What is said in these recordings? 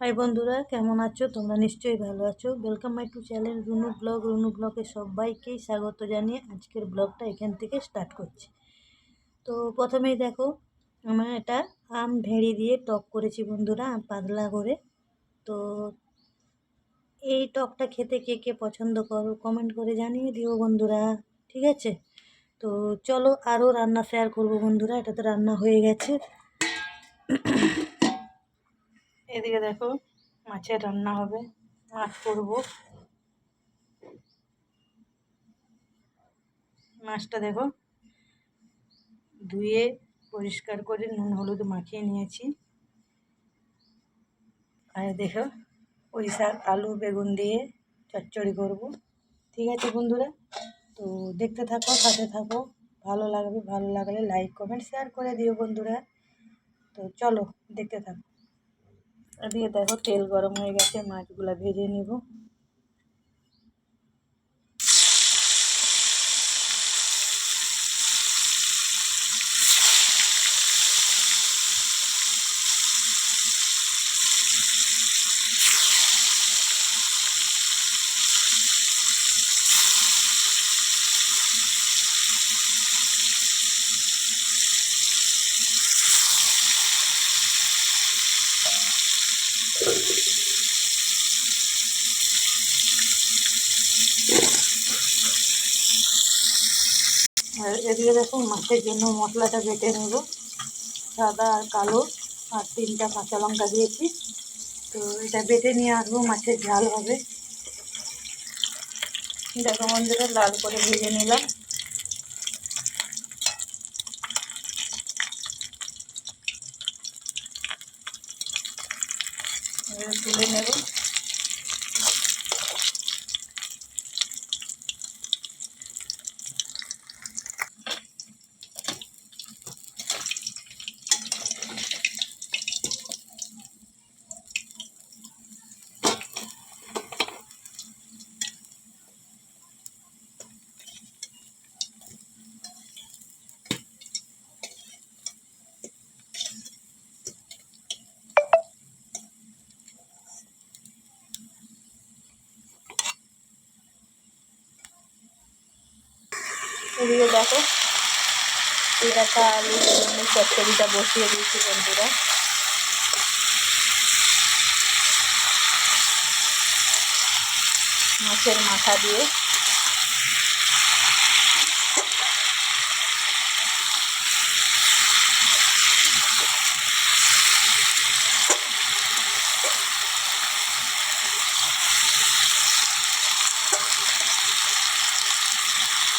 High বন্ধুরা, কেমন আছো? তোমরা নিশ্চয়ই ভালো আছো। Welcome my to channel Runu blog Runu ব্লগে সবাইকেই স্বাগত জানিয়ে আজকের ব্লগটা এখান থেকে স্টার্ট করছি। তো প্রথমেই দেখো, আমার এটা আম ভেড়ি দিয়ে টক করেছি বন্ধুরা, আম পাতলা করে। তো এই টকটা খেতে কে কে পছন্দ করো কমেন্ট করে জানিয়ে দিও বন্ধুরা, ঠিক আছে? তো চলো আরও রান্না শেয়ার করব বন্ধুরা এটা তো রান্না হয়ে গেছে। এদিকে দেখো মাছের রান্না হবে, মাছ করব। মাছটা দেখো ধুয়ে পরিষ্কার করে নুন হলুদ মাখিয়ে নিয়েছি। আর দেখো ওই শাক আলু বেগুন দিয়ে চচ্চড়ি করব। ঠিক আছে বন্ধুরা, তো দেখতে থাকো, সাথে থাকো, ভালো লাগবে, ভালো লাগলে লাইক কমেন্ট শেয়ার করে দিও বন্ধুরা। তো চলো দেখতে থাকো। এদিকে দেখো তেল গরম হয়ে গেছে মাছগুলো ভেজে নেব আর এদিকে দেখো মাছের জন্য মশলাটা বেটে নেব। সাদা আর কালো আর তিনটা কাঁচা লঙ্কা দিয়েছি। তো এটা বেটে নিয়ে আসব, মাছের ঝাল হবে। দেখো মন্দিরে লাল করে ভেজে নিলাম। তুলে নেব। এদিকে দেখো। পেঁড়াটা আলু বেগুনের চচ্চড়িটা বসিয়ে দিয়েছি বন্ধুরা। মাছের মাথা দিয়ে।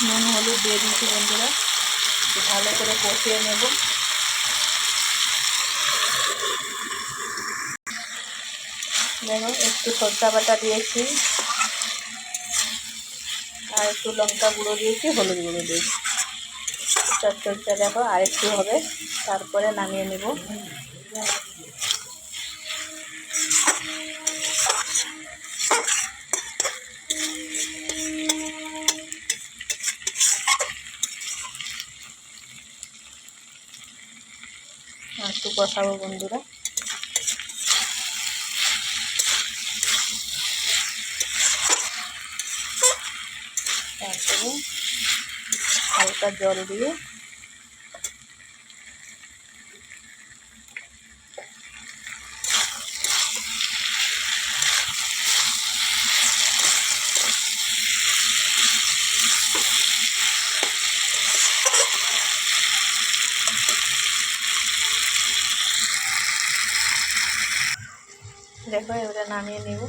নুন, হলুদ দিয়ে দিয়েছি বন্ধুরা। ভালো করে কষিয়ে নেব। দেখো, একটু সরষা বাটা দিয়েছি। আর একটু লঙ্কা গুঁড়ো দিয়েছি, হলুদ গুঁড়ো দিয়েছি। চচ্চড়িটা দেখো আর একটু হবে। তারপরে নামিয়ে নেব। একটু কষাবো বন্ধুরা। হালকা জল দিয়ে দেখো, এবারে নামিয়ে নেব।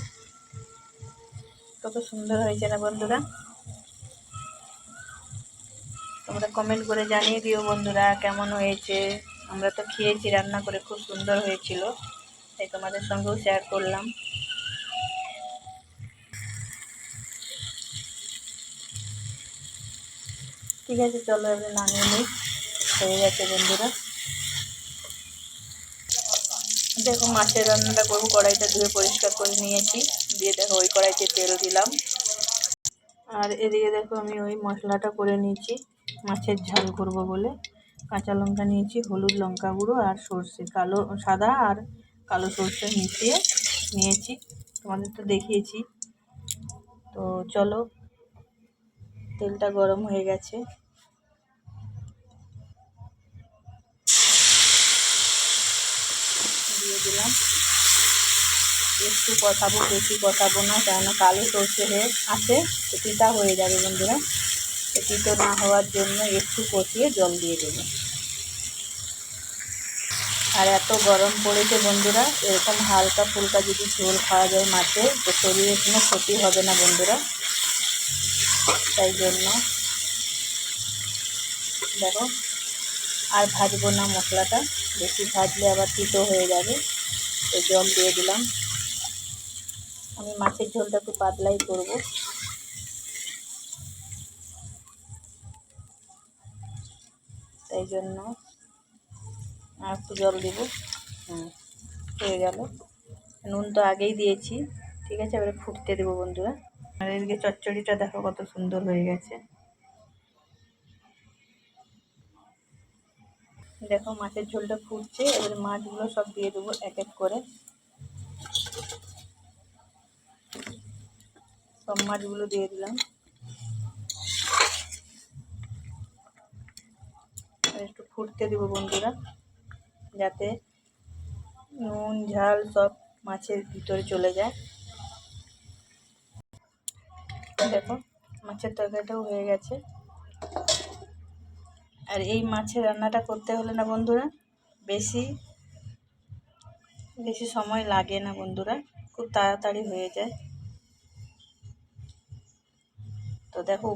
কত সুন্দর হয়েছে না বন্ধুরা? তোমরা কমেন্ট করে জানিয়ে দিও বন্ধুরা, কেমন হয়েছে? আমরা তো খেয়েছি, রান্না করে খুব সুন্দর হয়েছিল। তাই তোমাদের সঙ্গেও শেয়ার করলাম। ঠিক আছে, চলো এবারে নামিয়ে নিই। হয়ে গেছে বন্ধুরা। দেখো মাছের রান্নাটা করব, কড়াইটা ধুয়ে পরিষ্কার করে নিয়েছি। দিয়ে দেখো ওই কড়াইতে তেল দিলাম। আর এদিকে দেখো আমি ওই মশলাটা করে নিয়েছি। মাছের ঝাল করব বলে। কাঁচা লঙ্কা নিয়েছি, হলুদ লঙ্কা গুঁড়ো আর সর্ষে। কালো, সাদা আর কালো সর্ষে মিশিয়ে নিয়েছি। তোমাদের তো দেখিয়েছি। তো চলো, তেলটা গরম হয়ে গেছে দিয়ে দিলাম। একটু কষাবো বেশি কষাবো না, কেননা কালো সর্ষে হয়ে আছে, তো হয়ে যাবে বন্ধুরা। তো না হওয়ার জন্য একটু কষিয়ে জল দিয়ে দেবো। আর এত গরম পড়েছে বন্ধুরা, এরকম হালকা ফুলকা যদি ঝোল খাওয়া যায় মাছে, তো শরীরে কোনো ক্ষতি হবে না বন্ধুরা। তাই জন্য দেখো আর ভাজবো না মশলাটা। বেশি ভাজলে আবার তিতো হয়ে যাবে। তো জল দিয়ে দিলাম। আমি মাছের ঝোলটা একটু পাতলাই করব। তাই জন্য আর একটু জল দেব। হুম, হয়ে গেল। নুন তো আগেই দিয়েছি। ঠিক আছে, এবারে ফুটতে দেবো বন্ধুরা। এদিকে চচ্চড়িটা দেখো কত সুন্দর হয়ে গেছে। দেখো মাছের ঝোলটা ফুটছে, এবারে মাছগুলো সব দিয়ে দেবো এক এক করে। সব মাছগুলো দিয়ে দিলাম। একটু ফুটতে দেবো বন্ধুরা, যাতে নুন, ঝাল সব মাছের ভিতরে চলে যায়। দেখো, মাছের তরকারিটাও হয়ে গেছে। আর এই মাছের রান্নাটা করতে হলে না বন্ধুরা, বেশি বেশি সময় লাগে না বন্ধুরা, খুব তাড়াতাড়ি হয়ে যায়। তো দেখো